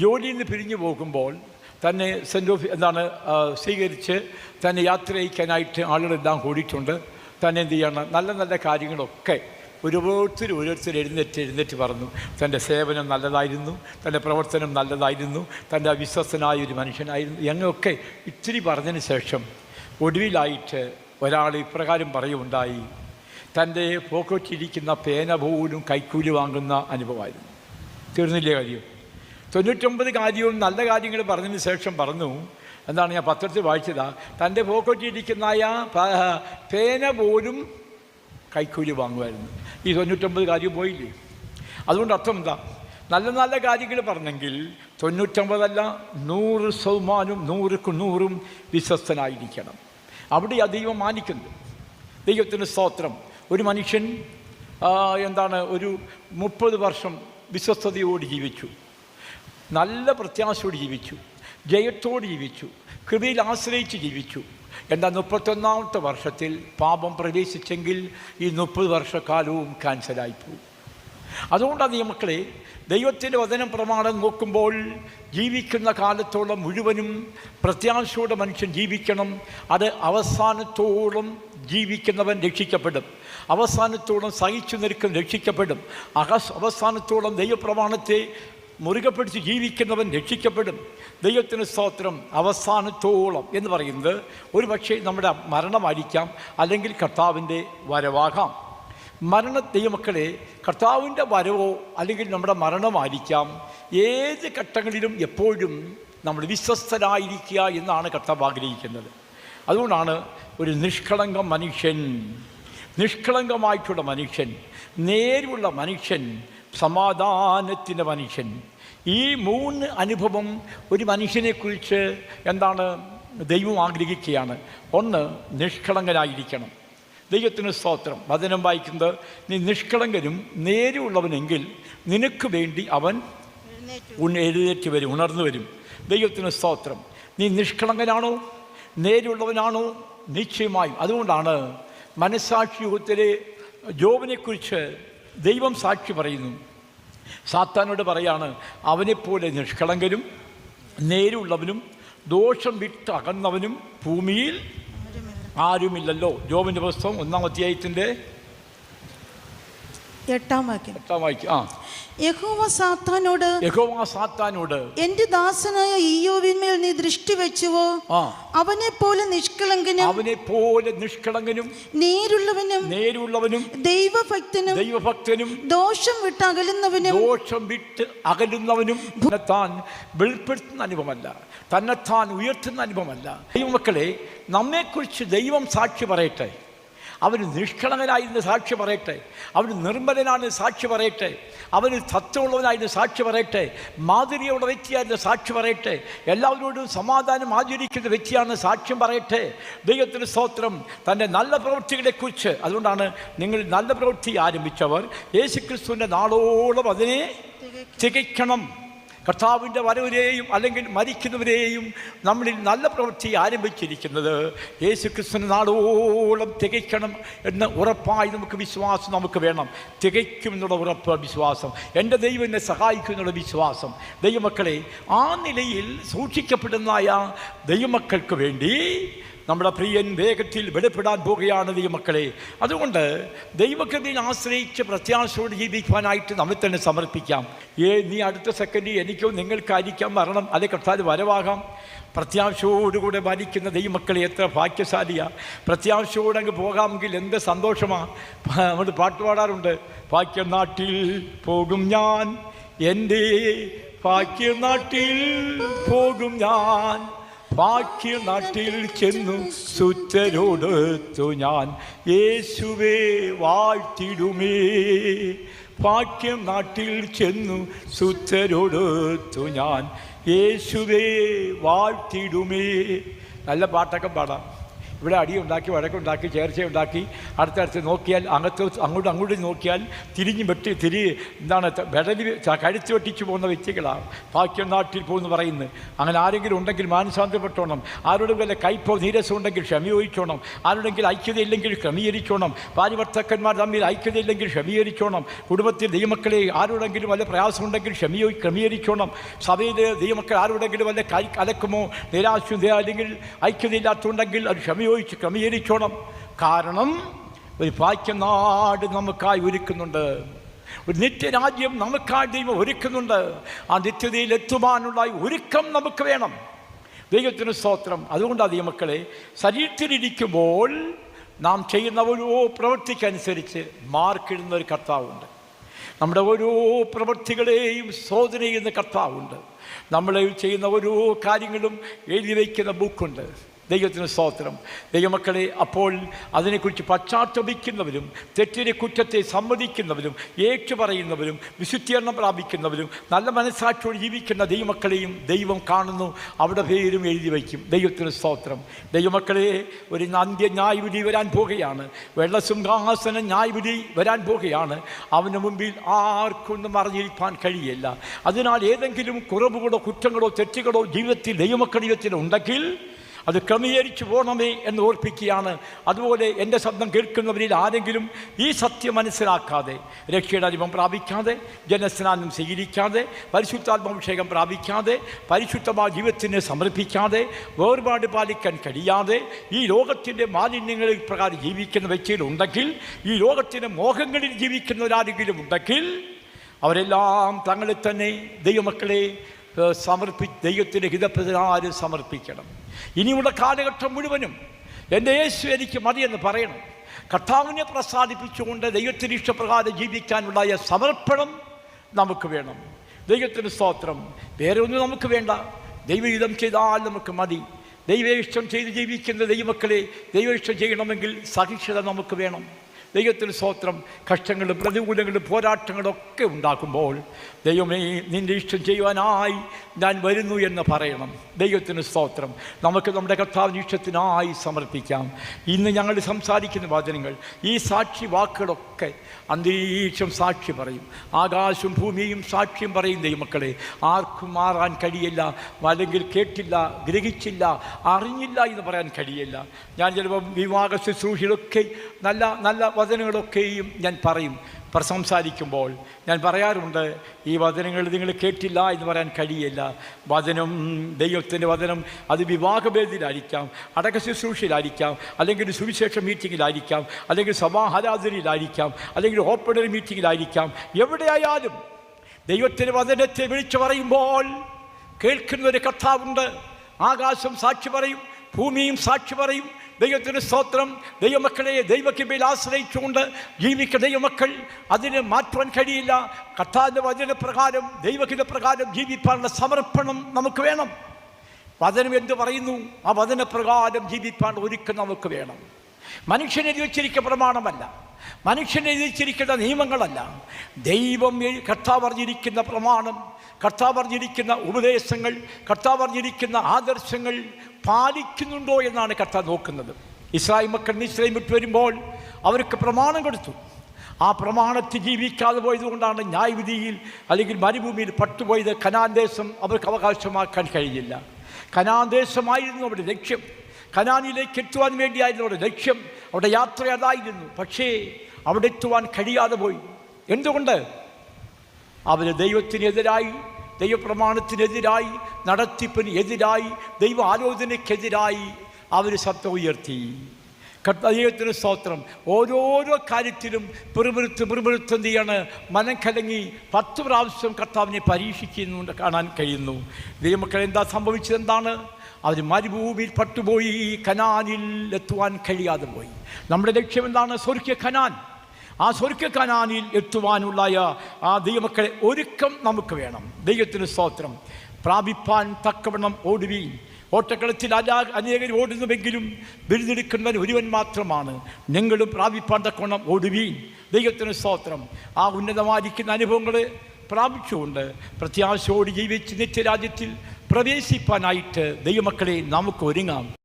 ജോലിയിൽ നിന്ന് പിരിഞ്ഞു പോകുമ്പോൾ തന്നെ സെന്റ് ഓഫ് എന്താണ് സ്വീകരിച്ച് തന്നെ യാത്ര അയക്കാനായിട്ട് ആളുകളെല്ലാം കൂടിയിട്ടുണ്ട്. തന്നെ എന്ത് ചെയ്യണം നല്ല നല്ല കാര്യങ്ങളൊക്കെ ഓരോരുത്തർ ഓരോരുത്തർ എഴുന്നേറ്റ് എഴുന്നേറ്റ് പറഞ്ഞു. തന്റെ സേവനം നല്ലതായിരുന്നു തന്റെ പ്രവർത്തനം നല്ലതായിരുന്നു തന്റെ അവിശ്വസനായ ഒരു മനുഷ്യനായിരുന്നു. എന്നൊക്കെ ഇത്തിരി പറഞ്ഞതിന് ശേഷം ഒടുവിലായിട്ട് ഒരാൾ ഇപ്രകാരം പറയുണ്ടായി തന്റെ പോക്കറ്റിരിക്കുന്ന പേന പോലും കൈക്കൂലി വാങ്ങുന്ന അനുഭവമായിരുന്നു. തീർന്നില്ലേ കാര്യം? തൊണ്ണൂറ്റൊമ്പത് കാര്യവും നല്ല കാര്യങ്ങൾ പറഞ്ഞതിന് ശേഷം പറഞ്ഞു. എന്താണ് ഞാൻ പത്രത്തിൽ വായിച്ചതാ? തന്റെ പോക്കറ്റിരിക്കുന്ന പേന പോലും കൈക്കൂലി വാങ്ങുമായിരുന്നു. ഈ തൊണ്ണൂറ്റൊമ്പത് കാര്യം പോയില്ലേ? അതുകൊണ്ട് അർത്ഥം എന്താ? നല്ല നല്ല കാര്യങ്ങൾ പറഞ്ഞെങ്കിൽ തൊണ്ണൂറ്റൊമ്പതല്ല നൂറ് ശതമാനം നൂറുക്ക് നൂറും വിശ്വസ്തനായിരിക്കണം. അവിടെ ആ ദൈവം മാനിക്കുന്നു ദൈവത്തിന് സ്തോത്രം. ഒരു മനുഷ്യൻ എന്താണ് ഒരു മുപ്പത് വർഷം വിശ്വസ്തയോട് ജീവിച്ചു. നല്ല പ്രത്യാശയോട് ജീവിച്ചു. ജയത്തോട് ജീവിച്ചു. കൃപയിൽ ആശ്രയിച്ച് ജീവിച്ചു. എന്നാൽ മുപ്പത്തൊന്നാമത്തെ വർഷത്തിൽ പാപം പ്രവേശിച്ചെങ്കിൽ ഈ മുപ്പത് വർഷക്കാലവും ക്യാൻസലായിപ്പോയി അതുകൊണ്ടാണ് ഈ മക്കളെ ദൈവത്തിന്റെ വചനം പ്രമാണം നോക്കുമ്പോൾ ജീവിക്കുന്ന കാലത്തോളം മുഴുവനും പ്രത്യാശയോടെ മനുഷ്യൻ ജീവിക്കണം. അത് അവസാനത്തോളം ജീവിക്കുന്നവൻ രക്ഷിക്കപ്പെടും. അവസാനത്തോളം സഹിച്ചു നിൽക്കും രക്ഷിക്കപ്പെടും. അഹസ് അവസാനത്തോളം ദൈവപ്രമാണത്തെ മുറുകെ പിടിച്ച് ജീവിക്കുന്നവൻ രക്ഷിക്കപ്പെടും. ദൈവത്തിന് സ്തോത്രം. അവസാനത്തോളം എന്ന് പറയുന്നത് ഒരു പക്ഷേ നമ്മുടെ മരണമായിരിക്കാം അല്ലെങ്കിൽ കർത്താവിന്റെ വരവാകാം. മരണ ദൈവമക്കളെ കർത്താവിന്റെ വരവോ അല്ലെങ്കിൽ നമ്മുടെ മരണമായിരിക്കാം. ഏത് ഘട്ടങ്ങളിലും എപ്പോഴും നമ്മൾ വിശ്വസ്തരായിരിക്കുക എന്നാണ് കർത്താവ് ആഗ്രഹിക്കുന്നത്. അതുകൊണ്ടാണ് ഒരു നിഷ്കളങ്ക മനുഷ്യൻ നിഷ്കളങ്കമായിട്ടുള്ള മനുഷ്യൻ നേരുള്ള മനുഷ്യൻ സമാധാനത്തിന്റെ മനുഷ്യൻ ഈ മൂന്ന് അനുഭവം ഒരു മനുഷ്യനെക്കുറിച്ച് എന്താണ് ദൈവം ആഗ്രഹിക്കുകയാണ്. ഒന്ന് നിഷ്കളങ്കനായിരിക്കണം. ദൈവത്തിന് സ്തോത്രം. വചനം വായിക്കുന്നത് നീ നിഷ്കളങ്കനും നേരുള്ളവനെങ്കിൽ നിനക്ക് വേണ്ടി അവൻ എഴുന്നേറ്റ് വരും ഉണർന്നു വരും. ദൈവത്തിന് സ്തോത്രം. നീ നിഷ്കളങ്കനാണോ? നേരുള്ളവനാണോ? നിശ്ചയമായും. അതുകൊണ്ടാണ് മനസ്സാക്ഷി യുഗത്തിലെ ജോബിനെക്കുറിച്ച് ദൈവം സാക്ഷി പറയുന്നു. സാത്താനോട് പറയാണ് അവനെപ്പോലെ നിഷ്കളങ്കനും നേരുള്ളവനും ദോഷം വിട്ടകന്നവനും ഭൂമിയിൽ ആരുമില്ലല്ലോ. ജോബിന്റെ പുസ്തകം ഒന്നാം അധ്യായത്തിന്റെ എട്ടാം വാക്യം. എട്ടാം ആ. യഹോവ സാത്താനോട് യഹോവ സാത്താനോട് എന്റെ ദാസനായ ഈയോവിന്മേൽ നീ ദൃഷ്ടി വെച്ചുവോ? അവനെ പോലെ നിഷ്കളങ്കനും അവനെ പോലെ നിഷ്കളങ്കനും നേരുള്ളവനും നേരുള്ളവനും ദൈവഭക്തനും ദൈവഭക്തനും ദോഷം വിട്ട് അകലുന്നവനും ദോഷം വിട്ട് അകലുന്നവനും തന്നെത്താൻ വെളിപ്പെടുത്തുന്ന അനുഭവമല്ല തന്നെത്താൻ ഉയർത്തുന്ന അനുഭവമല്ല. ദൈവമക്കളെ നമ്മെക്കുറിച്ച് ദൈവം സാക്ഷി പറയട്ടെ. അവന് നിഷ്കളങ്കനായിരുന്നു സാക്ഷി പറയട്ടെ. അവർ നിർമ്മലനാണ് സാക്ഷി പറയട്ടെ. അവർ സത്യമുള്ളവനായിരുന്നു സാക്ഷി പറയട്ടെ. മാധുര്യമുള്ള വ്യക്തിയായിരുന്നു സാക്ഷി പറയട്ടെ. എല്ലാവരോടും സമാധാനം ആചരിക്കുന്ന വ്യക്തിയാണ് സാക്ഷ്യം പറയട്ടെ. ദൈവത്തിന് സ്തോത്രം തന്റെ നല്ല പ്രവൃത്തികളെക്കുറിച്ച്. അതുകൊണ്ടാണ് നിങ്ങൾ നല്ല പ്രവൃത്തി ആരംഭിച്ചവർ. യേശുക്രിസ്തുവിന്റെ നാളോളം അതിനെ തികയ്ക്കണം. കർത്താവിന്റെ വരവരെയും അല്ലെങ്കിൽ മരിക്കുന്നവരെയും നമ്മളിൽ നല്ല പ്രവൃത്തി ആരംഭിച്ചിരിക്കുന്നത് യേശു ക്രിസ്തുവിന് നാളോളം തികയ്ക്കണം എന്ന് ഉറപ്പായി നമുക്ക് വിശ്വാസം നമുക്ക് വേണം. തികയ്ക്കും എന്നുള്ള ഉറപ്പ് വിശ്വാസം. എന്റെ ദൈവം എന്നെ സഹായിക്കുമെന്നുള്ള വിശ്വാസം. ദൈവമക്കളെ ആ നിലയിൽ സൂക്ഷിക്കപ്പെടുന്നതായ ദൈവമക്കൾക്ക് വേണ്ടി നമ്മുടെ പ്രിയൻ വേഗത്തിൽ വെളിപ്പെടാൻ പോകുകയാണ് മക്കളെ. അതുകൊണ്ട് ദൈവകൃതിയിൽ ആശ്രയിച്ച് പ്രത്യാശയോട് ജീവിക്കുവാനായിട്ട് നമ്മൾ തന്നെ സമർപ്പിക്കാം. ഏ നീ അടുത്ത സെക്കൻഡ് എനിക്കോ നിങ്ങൾക്കായിരിക്കാം മരണം. അല്ലെ കർത്താവ് വരവാകാം. പ്രത്യാശയോടുകൂടെ ഭരിക്കുന്ന ദൈവമക്കളെ എത്ര ഭാഗ്യശാലിയാ. പ്രത്യാശയോടെ അങ്ങ് പോകാമെങ്കിൽ എന്ത് സന്തോഷമാണ് നമ്മൾ പാട്ട് പാടാറുണ്ട്. ഭാഗ്യനാട്ടിൽ പോകും ഞാൻ എന്റെ ഭാഗ്യനാട്ടിൽ പോകും ഞാൻ ബാക്കി നാട്ടിൽ ചെന്നു സുത്തരോടൊത്തു ഞാൻ യേശുവേ വാഴ്ത്തിടുമേ. ബാക്യം നാട്ടിൽ ചെന്നു സുത്തരോടൊത്തു ഞാൻ യേശുവേ വാഴ്ത്തിടുമേ. നല്ല പാട്ടൊക്കെ പാടാം. ഇവിടെ അടിയുണ്ടാക്കി വഴക്കുണ്ടാക്കി ചേർച്ചയുണ്ടാക്കി അടുത്തടുത്ത് നോക്കിയാൽ അകത്ത് അങ്ങോട്ടും അങ്ങോട്ടും നോക്കിയാൽ തിരിഞ്ഞ് വെട്ടി തിരി എന്താണ് ത- കഴിച്ചു വെട്ടിച്ചു പോകുന്ന വ്യക്തികളാണ്. ഭാഗ്യം നാട്ടിൽ പോകുന്നു പറയുന്നത് അങ്ങനെ ആരെങ്കിലും ഉണ്ടെങ്കിൽ മാനസാന്തരപ്പെട്ടോണം. ആരോടും വല്ല കൈപ്പോ നീരസം ഉണ്ടെങ്കിൽ ക്ഷമയോയിച്ചോണം ആരുടെങ്കിൽ ഐക്യതയില്ലെങ്കിൽ ക്രമീകരിച്ചോണം. ഭാര്യഭർത്താക്കന്മാർ തമ്മിൽ ഐക്യതയില്ലെങ്കിൽ ക്ഷമീകരിച്ചോണം. കുടുംബത്തിൽ ദൈവമക്കളെ ആരോടെങ്കിലും വല്ല പ്രയാസം പ്രയാസമുണ്ടെങ്കിൽ ക്ഷമയോ ക്രമീകരിച്ചോണം. സഭയിൽ ദൈവമക്കൾ ആരോടെങ്കിലും വല്ല കൈ കലക്കുമോ? നിരാശ അല്ലെങ്കിൽ ഐക്യതയില്ലാത്തുണ്ടെങ്കിൽ അത് ക്ഷമയോയിച്ച് ക്രമീകരിക്കണം കാരണം ഒരു ഭാഗ്യം നാട് നമുക്കായി ഒരുക്കുന്നുണ്ട്. ഒരു നിത്യരാജ്യം നമുക്കായി ദൈവം ഒരുക്കുന്നുണ്ട്. ആ നിത്യതയിൽ എത്തുവാനുള്ള ഒരുക്കം നമുക്ക് വേണം. ദൈവത്തിന് സ്തോത്രം. അതുകൊണ്ടാണ് ദൈവമക്കളെ ശരീരത്തിലിരിക്കുമ്പോൾ നാം ചെയ്യുന്ന ഓരോ പ്രവൃത്തിക്കനുസരിച്ച് മാർക്കിടുന്ന ഒരു കർത്താവുണ്ട്. നമ്മുടെ ഓരോ പ്രവൃത്തികളെയും ശോധന ചെയ്യുന്ന കർത്താവുണ്ട്. നമ്മൾ ചെയ്യുന്ന ഓരോ കാര്യങ്ങളും എഴുതി വയ്ക്കുന്ന ബുക്കുണ്ട്. ദൈവത്തിന് സ്തോത്രം. ദൈവമക്കളെ അപ്പോൾ അതിനെക്കുറിച്ച് പശ്ചാത്തപിക്കുന്നവരും തെറ്റിനെ കുറ്റത്തെ സമ്മതിക്കുന്നവരും ഏറ്റു പറയുന്നവരും വിശുദ്ധീകരണം പ്രാപിക്കുന്നവരും നല്ല മനസ്സാക്ഷിയോട് ജീവിക്കുന്ന ദൈവമക്കളെയും ദൈവം കാണുന്നു. അവിടെ പേരും എഴുതി വയ്ക്കും. ദൈവത്തിന് സ്തോത്രം. ദൈവമക്കളെ ഒരു അന്ത്യ ന്യായവിധി വരാൻ പോകുകയാണ്. വെള്ളസിംഹാസന ന്യായവിധി വരാൻ പോകുകയാണ്. അവന് മുമ്പിൽ ആർക്കൊന്നും അറിഞ്ഞിരിക്കാൻ കഴിയില്ല. അതിനാൽ ഏതെങ്കിലും കുറവുകളോ കുറ്റങ്ങളോ തെറ്റുകളോ ജീവിതത്തിൽ ജീവിതത്തിൽ ഉണ്ടെങ്കിൽ അത് ക്രമീകരിച്ചു പോകണമേ എന്ന് ഓർപ്പിക്കുകയാണ്. അതുപോലെ എന്റെ ശബ്ദം കേൾക്കുന്നവരിൽ ആരെങ്കിലും ഈ സത്യം മനസ്സിലാക്കാതെ രക്ഷയുടെ അനുഭവം പ്രാപിക്കാതെ ജനസ്നാനം സ്വീകരിക്കാതെ പരിശുദ്ധാത്മാഭിഷേകം പ്രാപിക്കാതെ പരിശുദ്ധമായ ജീവിതത്തിനെ സമർപ്പിക്കാതെ വേർപാട് പാലിക്കാൻ കഴിയാതെ ഈ ലോകത്തിന്റെ മാലിന്യങ്ങളിൽ പ്രകാരം ജീവിക്കുന്ന വ്യക്തികളുണ്ടെങ്കിൽ ഈ ലോകത്തിന്റെ മോഹങ്ങളിൽ ജീവിക്കുന്നവരാരെങ്കിലും ഉണ്ടെങ്കിൽ അവരെല്ലാം തങ്ങളെ തന്നെ ദൈവമക്കളെ സമർപ്പി ദൈവത്തിന്റെ ഹിതപ്രകാരം സമർപ്പിക്കണം. ഇനിയുള്ള കാലഘട്ടം മുഴുവനും എന്റെ യേശു എനിക്ക് മതിയെന്ന് പറയണം. കർത്താവിനെ പ്രസാദിപ്പിച്ചുകൊണ്ട് ദൈവത്തിന് ഇഷ്ടപ്രകാരം ജീവിക്കാനുണ്ടായ സമർപ്പണം നമുക്ക് വേണം. ദൈവത്തിന് സ്തോത്രം. വേറെ ഒന്നും നമുക്ക് വേണ്ട. ദൈവഹിതം ചെയ്താൽ നമുക്ക് മതി. ദൈവ ഇഷ്ടം ചെയ്ത് ജീവിക്കുന്ന ദൈവമക്കളെ ദൈവ ഇഷ്ടം ചെയ്യണമെങ്കിൽ സഹിഷ്ണുത നമുക്ക് വേണം. ദൈവത്തിന് സ്തോത്രം കഷ്ടങ്ങളും പ്രതികൂലങ്ങളും പോരാട്ടങ്ങളും ഒക്കെ ഉണ്ടാക്കുമ്പോൾ ദൈവമേ നിന്റെ ഇഷ്ടം ചെയ്യുവാനായി ഞാൻ വരുന്നു എന്ന് പറയണം. ദൈവത്തിന് സ്തോത്രം. നമുക്ക് നമ്മുടെ കർത്താവിന് ഇഷ്ടത്തിനായി സമർപ്പിക്കാം. ഇന്ന് ഞങ്ങൾ സംസാരിക്കുന്ന വചനങ്ങൾ ഈ സാക്ഷി വാക്കുകളൊക്കെ അന്തരീക്ഷം സാക്ഷി പറയും. ആകാശവും ഭൂമിയും സാക്ഷ്യം പറയും ദൈവമക്കളെ. ആർക്കും മാറാൻ കഴിയില്ല അല്ലെങ്കിൽ കേട്ടില്ല ഗ്രഹിച്ചില്ല അറിഞ്ഞില്ല എന്ന് പറയാൻ കഴിയില്ല. ഞാൻ ചിലപ്പോൾ വിവാഹ ശുശ്രൂഷയിലൊക്കെ നല്ല നല്ല വചനങ്ങളൊക്കെയും ഞാൻ പറയും. സംസാരിക്കുമ്പോൾ ഞാൻ പറയാറുണ്ട് ഈ വചനങ്ങൾ നിങ്ങൾ കേട്ടില്ല എന്ന് പറയാൻ കഴിയില്ല. വചനം ദൈവത്തിന്റെ വചനം അത് വിവാഹഭേദിയിലായിരിക്കാം അടക്ക ശുശ്രൂഷയിലായിരിക്കാം അല്ലെങ്കിൽ സുവിശേഷ മീറ്റിങ്ങിലായിരിക്കാം അല്ലെങ്കിൽ സഭാഹാരാധനയിലായിരിക്കാം അല്ലെങ്കിൽ ഓപ്പണർ മീറ്റിങ്ങിലായിരിക്കാം. എവിടെയായാലും ദൈവത്തിന്റെ വചനത്തെ വിളിച്ചു പറയുമ്പോൾ കേൾക്കുന്ന ഒരു കർത്താവുണ്ട്. ആകാശം സാക്ഷി പറയും ഭൂമിയും സാക്ഷി പറയും ദൈവത്തിന് സ്തോത്രം. ദൈവമക്കളെ ദൈവക്കിബയിൽ ആശ്രയിച്ചുകൊണ്ട് ജീവിക്കുന്ന ദൈവമക്കൾ അതിന് മാറ്റുവാൻ കഴിയില്ല. കർത്താവിന്റെ വചനപ്രകാരം ദൈവഹിത പ്രകാരം ജീവിപ്പാനുള്ള സമർപ്പണം നമുക്ക് വേണം. വചനം എന്ത് പറയുന്നു? ആ വചനപ്രകാരം ജീവിപ്പാൻ ഒരുക്കം നമുക്ക് വേണം. മനുഷ്യനെ വെച്ചിരിക്കുന്ന പ്രമാണമല്ല. മനുഷ്യനെ വെച്ചിരിക്കുന്ന നിയമങ്ങളല്ല. ദൈവം കർത്താവ് പറഞ്ഞിരിക്കുന്ന പ്രമാണം കർത്താവ് പറഞ്ഞിരിക്കുന്ന ഉപദേശങ്ങൾ കർത്താവ് പറഞ്ഞിരിക്കുന്ന ആദർശങ്ങൾ പാലിക്കുന്നുണ്ടോ എന്നാണ് കർത്താവ് നോക്കുന്നത്. ഇസ്രായേൽ മക്കൾ ഇസ്രായേൽ വിട്ട് വരുമ്പോൾ അവർക്ക് പ്രമാണം കൊടുത്തു. ആ പ്രമാണത്തിൽ ജീവിക്കാതെ പോയതുകൊണ്ടാണ് ന്യായവിധിയിൽ അല്ലെങ്കിൽ മരുഭൂമിയിൽ പട്ടുപോയത് കനാൻ ദേശം അവർക്ക് അവകാശമാക്കാൻ കഴിഞ്ഞില്ല. കനാൻ ദേശമായിരുന്നു അവരുടെ ലക്ഷ്യം. കനാനിലേക്ക് എത്തുവാൻ വേണ്ടിയായിരുന്നു അവരുടെ ലക്ഷ്യം അവിടെ യാത്ര അതായിരുന്നു പക്ഷേ അവിടെ എത്തുവാൻ കഴിയാതെ പോയി. എന്തുകൊണ്ട്? അവർ ദൈവത്തിനെതിരായി ദൈവപ്രമാണത്തിനെതിരായി നടത്തിപ്പിന് എതിരായി ദൈവ ആലോചനയ്ക്കെതിരായി അവർ ശബ്ദം ഉയർത്തി. കർത്തദൈവത്തിന് സ്തോത്രം. ഓരോരോ കാര്യത്തിലും പിറുപിറുത്ത് പിറുപിറുത്ത് എന്ത് ചെയ്യാണ്? മനം കലങ്ങി പത്ത് പ്രാവശ്യം കർത്താവിനെ പരീക്ഷിക്കുന്നുണ്ട് കാണാൻ കഴിയുന്നു. ദൈവമക്കൾ എന്താ സംഭവിച്ചത് എന്താണ് അവർ മരുഭൂമിയിൽ പട്ടുപോയി കനാനിൽ എത്തുവാൻ കഴിയാതെ പോയി. നമ്മുടെ ലക്ഷ്യം എന്താണ്? സ്വർഗ കനാൻ. ആ സ്വർഗ കനാനിൽ എത്തുവാനുള്ള ആ ദൈവമക്കളെ ഒരുക്കം നമുക്ക് വേണം. ദൈവത്തിന് സ്തോത്രം. പ്രാപിപ്പാൻ തക്കവണ്ണം ഓടുവീൻ. ഓട്ടക്കളത്തിൽ അലാ അനേകർ ഓടുന്നുവെങ്കിലും ബിരുദെടുക്കുന്നവൻ ഒരുവൻ മാത്രമാണ്. നിങ്ങളും പ്രാപിപ്പാൻ തക്കവണ്ണം ഓടുവീൻ. ദൈവത്തിന് സ്തോത്രം. ആ ഉന്നതമായിരിക്കുന്ന അനുഭവങ്ങൾ പ്രാപിച്ചുകൊണ്ട് പ്രത്യാശയോട് ജീവിച്ച് നിത്യരാജ്യത്തിൽ പ്രവേശിപ്പാനായിട്ട് ദൈവമക്കളെ നമുക്ക് ഒരുങ്ങാം.